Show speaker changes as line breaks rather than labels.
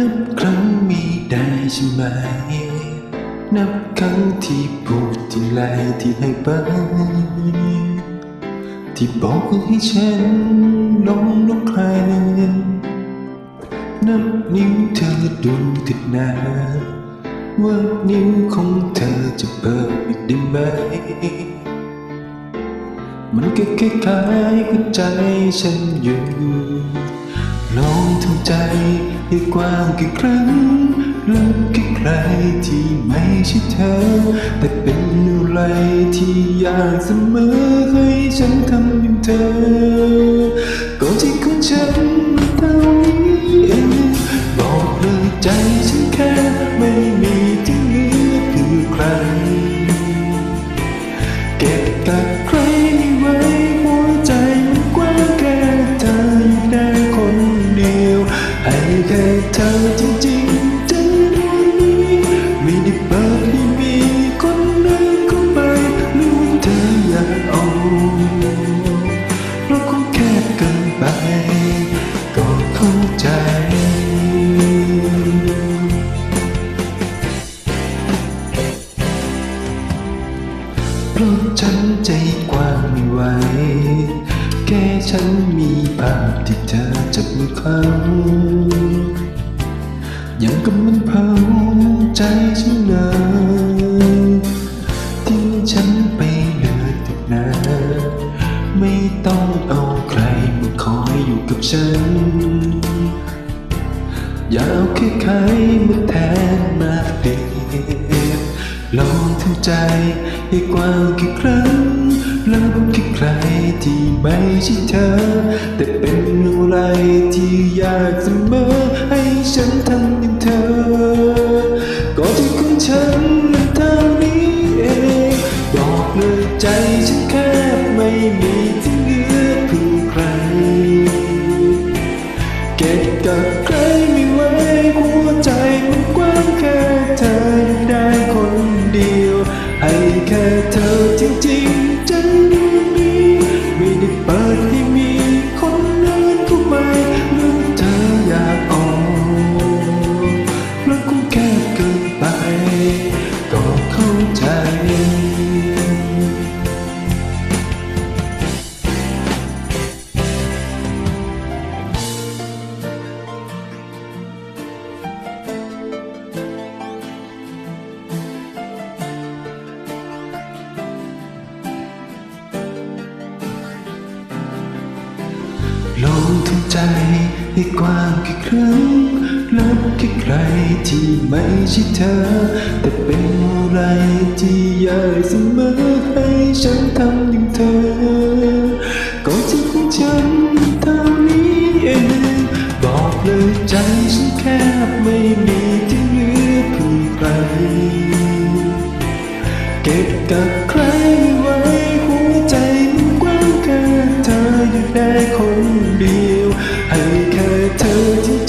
นับครั้งมีได้ใช่ไหม นับครั้งที่พูดที่ไรที่ให้ไป ที่บอกให้ฉันลงลงใครนับนิ้วเธอดูติดนาว่านิ้วของเธอจะเปิดอีกได้ไหม มันก็คล้ายๆกับใจฉันอยู่ ลองทำใจให้กว้างกี่ครั้งลึกกี่ใครที่ไม่ใช่เธอ แต่เป็นอะไรที่อยากเสมอให้ฉันทำอย่างเธอก่อนที่ของฉันเท่านี้เองบอกเลยใจฉันแค่ไม่มีที่เหลือคือใคร ไป ก็เข้าใจ เพราะฉันใจกว้างไม่ไหว แค่ฉันมีภาพที่เธอจับมือเขายังกับมันเผาใจฉันเลย กับฉัน อย่าเอาแค่ใครมาแทนมาเปรียบลองทำใจให้กว้างกี่ครั้งแล้วแค่ใครที่ไม่ใช่เธอ แต่เป็นอะไรที่ยากเสมอ ใจให้กว้างกี่ครั้งลับแค่ใครที่ไม่ใช่เธอ แต่เป็นอะไรที่ยากเสมอให้ฉันทำอย่างเธอ ก็ที่ของฉันเท่านี้เอง บอกเลยใจฉันแคบไม่มีที่เหลือเพื่อใคร เก็บกับใครไว้หัวใจมันกว้างแค่เธออยู่ได้คน เ